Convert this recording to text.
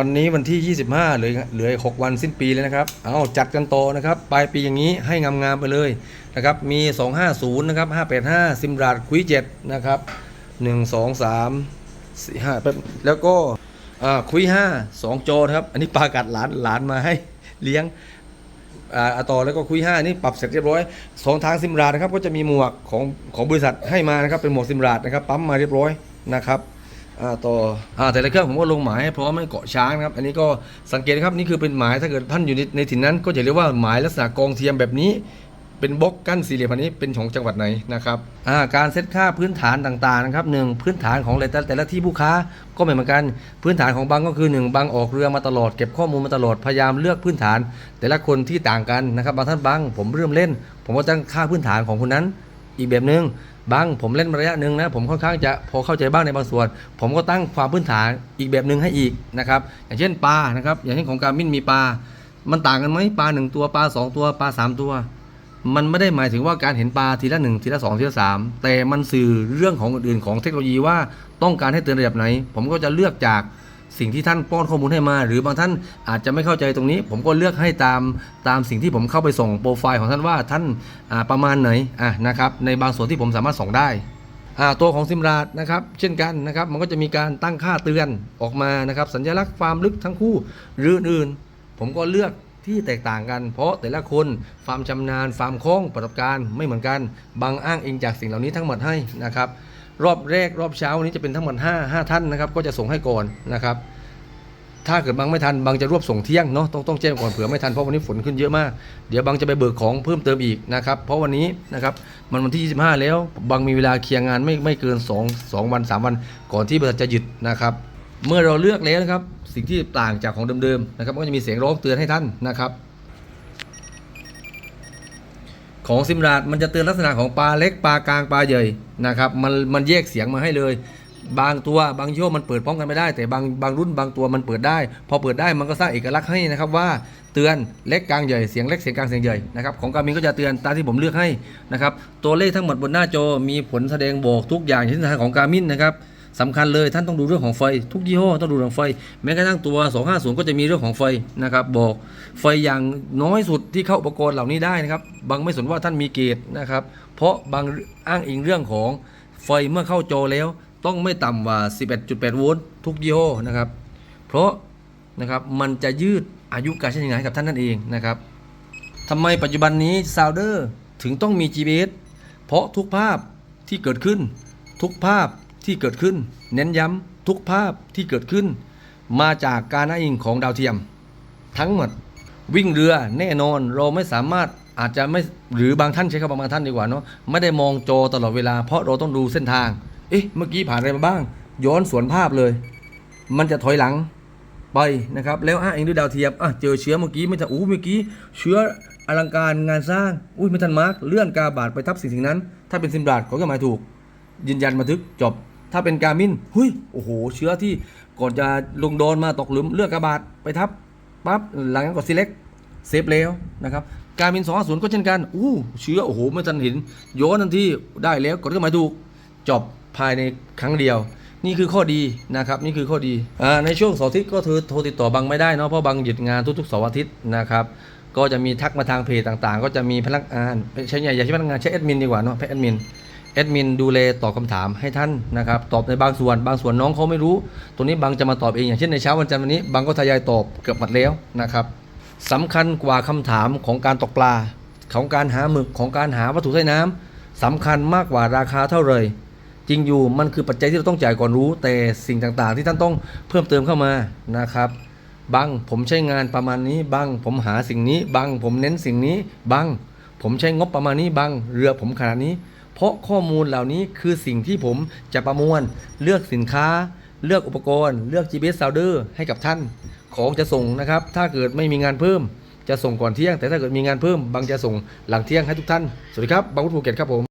วันนี้วันที่ 25 เหลือเหลือ6วันสิ้นปีแล้วนะครับ เอาจัดกันโตนะครับ ปลายปีอย่างนี้ให้งามๆไปเลยนะครับ มี 250 นะครับ 585 ซิมราดคุยเจ็ดนะครับ 1 2 3 4 5แป๊บแล้วก็คุย5 2 โจครับ อันนี้ปลากัดหลานหลานมาให้เลี้ยงอ่าต่อแล้วก็คุยห้านี่ปรับเสร็จเรียบร้อยสองทางซิมราดนะครับ ก็จะมีหมวกของของบริษัทให้มานะครับ เป็นหมวกซิมราดนะครับ ปั๊มมาเรียบร้อยนะครับ อ่าต่ออ่าแต่ละเครื่องผมก็ลงหมายให้พร้อมให้เกาะช้างนะครับ อันนี้ก็สังเกตนะครับนี่คือเป็นหมายถ้าเกิดท่านอยู่ในในถิ่นนั้น ก็จะเรียกว่าหมายลักษณะกองเทียมแบบนี้ เป็นบล็อกกั้นสี่เหลี่ยมอันนี้เป็นของจังหวัดไหนนะครับอ่าการเซตค่าพื้นฐานต่างๆนะครับหนึ่งพื้นฐานของแต่ละแต่ละที่ผู้ค้าก็ไม่เหมือนกันพื้นฐานของบางก็คือหนึ่งบางออกเรือมาตลอดเก็บข้อมูลมาตลอดพยายามเลือกพื้นฐาน แต่ละคนที่ต่างกันนะครับบางท่านบางผมเริ่มเล่น ผมก็ตั้งค่าพื้นฐานของคนนั้นอีกแบบหนึ่ง บางผมเล่นระยะหนึ่งนะผมค่อนข้างจะพอเข้าใจบ้างในบางส่วน ผมก็ตั้งความพื้นฐานอีกแบบหนึ่งให้อีกนะครับอย่างเช่นปลานะครับอย่างเช่นของการมินมีปลา มันต่างกันไหมปลาหนึ่งตัวปลาสองตัวปลาสามตัว มันไม่ได้หมายถึงว่าการเห็นปลาทีละหนึ่งทีละสองทีละสามแต่มันสื่อเรื่องของอื่นๆของเทคโนโลยีว่าต้องการให้เตือนระดับไหน ผมก็จะเลือกจาก สิ่งที่ท่านป้อนข้อมูลให้มา หรือบางท่านอาจจะไม่เข้าใจตรงนี้ ผมก็เลือกให้ตามตามสิ่งที่ผมเข้าไปส่งโปรไฟล์ของท่านว่าท่านประมาณไหนอะนะครับในบางส่วนที่ผมสามารถส่งได้ตัวของซิมราดนะครับเช่นกันนะครับมันก็จะมีการตั้งค่าเตือนออกมานะครับสัญลักษณ์ความลึกทั้งคู่หรืออื่นๆ ผมก็เลือกที่แตกต่างกัน เพราะแต่ละคนความชำนาญความคล่องประสบการณ์ไม่เหมือนกัน บางอ้างอิงจากสิ่งเหล่านี้ทั้งหมดให้นะครับ รอบแรกรอบเช้านี้จะเป็นทั้งหมด5 5ท่านนะครับ ก็จะส่งให้ก่อนนะครับ ถ้าเกิดบางไม่ทันบางจะรวบส่งเที่ยงเนาะต้องต้องแจ้งก่อนเผื่อไม่ทันเพราะวันนี้ฝนขึ้นเยอะมาก เดี๋ยวบางจะไปเบิกของเพิ่มเติมอีกนะครับ เพราะวันนี้นะครับมันวันที่ 25 แล้วบางมีเวลาเคลียร์งานไม่ไม่เกิน 2 2 วัน 3 วัน ก่อนที่บริษัทจะหยุดนะครับ เมื่อเราเลือกแล้วนะครับ สิ่งที่ต่างจากของเดิมๆนะครับก็จะมีเสียงร้องเตือนให้ท่านนะครับของซิมราดมันจะเตือนลักษณะของปลาเล็กปลากลางปลาใหญ่ นะครับมันมันแยกเสียงมาให้เลย บางตัวบางยี่ห้อมันเปิดพร้อมกันไม่ได้ แต่บางบางรุ่นบางตัวมันเปิดได้ พอเปิดได้มันก็สร้างเอกลักษณ์ให้นะครับว่าเตือนเล็กกลางใหญ่เสียงเล็กเสียงกลางเสียงใหญ่นะครับของการมินก็จะเตือนตามที่ผมเลือกให้นะครับตัวเลขทั้งหมดบนหน้าจอมีผลแสดงบอกทุกอย่างที่ทางของการมินนะครับ สำคัญเลยท่านต้องดูเรื่องของไฟ ทุกยี่ห้อต้องดูเรื่องไฟ แม้กระทั่งตัว 250 ก็จะมีเรื่องของไฟนะครับบอกไฟอย่างน้อยสุดที่เข้าอุปกรณ์เหล่านี้ได้นะครับบางไม่สนว่าท่านมีเกจนะครับเพราะบางอ้างอิงเรื่องของไฟเมื่อเข้าจอแล้วต้องไม่ต่ำกว่า 11.8 โวลต์ทุกยี่ห้อนะครับเพราะนะครับมันจะยืดอายุการใช้งานให้กับท่านนั่นเองนะครับทำไมปัจจุบันนี้ซาวเดอร์ถึงต้องมี GPS เพราะทุกภาพที่เกิดขึ้นทุกภาพ ที่เกิดขึ้น เน้นย้ำทุกภาพที่เกิดขึ้น มาจากการอ้างอิงของดาวเทียม ทั้งหมดวิ่งเรือแน่นอนเราไม่สามารถอาจจะไม่หรือบางท่านใช้คำว่าบางท่านดีกว่าเนาะไม่ได้มองจอตลอดเวลาเพราะเราต้องดูเส้นทาง เอ๊ะเมื่อกี้ผ่านอะไรมาบ้าง ย้อนสวนภาพเลย มันจะถอยหลังไปนะครับ แล้วอ้างอิงด้วยดาวเทียมอะเจอเชื้อเมื่อกี้ไม่ทันอู้เมื่อกี้เชื้ออลังการงานสร้างอุ้ยไม่ทันมาร์กเลื่อนกาบาดไปทับสิ่งสิ่งนั้น ถ้าเป็นซิมบาดก็หมายถูก ยืนยันบันทึกจบ ถ้าเป็นการมินหุยโอ้โห เชื้อที่ก่อนจะลงโดนมาตกหลุมเลือกกระบาดไปทับปั๊บหลังนั้นกด select เซฟแล้วนะครับการมิน250ก็เช่นกันอู้เชื้อโอ้โหไม่ทันเห็นโยนทันทีได้แล้วกดก็หมายถูกจบภายในครั้งเดียว นี่คือข้อดีนะครับนี่คือข้อดีอ่าในช่วงเสาร์อาทิตย์ก็เธอโทรติดต่อบังไม่ได้เนาะเพราะบังหยุดงานทุกๆเสาร์อาทิตย์นะครับก็จะมีทักมาทางเพจต่างๆ ก็จะมีพนักงานใช้ใหญ่อย่าใช้พนักงานใช้แอดมินดีกว่าเนาะแอดมิน แอดมินดูแลตอบคำถามให้ท่านนะครับตอบในบางส่วน บางส่วนน้องเขาไม่รู้ ตัวนี้บางจะมาตอบเองอย่างเช่นในเช้าวันจันทร์วันนี้บางก็ทยอยตอบเกือบหมดแล้วนะครับสำคัญกว่าคำถามของการตกปลา ของการหาหมึกของการหาวัตถุใต้น้ำสำคัญมากกว่าราคาเท่าไหรจริงอยู่มันคือปัจจัยที่เราต้องจ่ายก่อนรู้ แต่สิ่งต่างๆ ที่ท่านต้องเพิ่มเติมเข้ามานะครับบางผมใช้งานประมาณนี้บางผมหาสิ่งนี้บางผมเน้นสิ่งนี้บางผมใช้งบประมาณนี้บางเรือผมขนาดนี้ เพราะข้อมูลเหล่านี้คือสิ่งที่ผมจะประมวล เลือกสินค้า เลือกอุปกรณ์ เลือก GPS Sounder ให้กับท่าน ของจะส่งนะครับ ถ้าเกิดไม่มีงานเพิ่ม จะส่งก่อนเที่ยง แต่ถ้าเกิดมีงานเพิ่ม บางจะส่งหลังเที่ยงให้ทุกท่าน สวัสดีครับ บางวุฒิภูเก็ตครับผม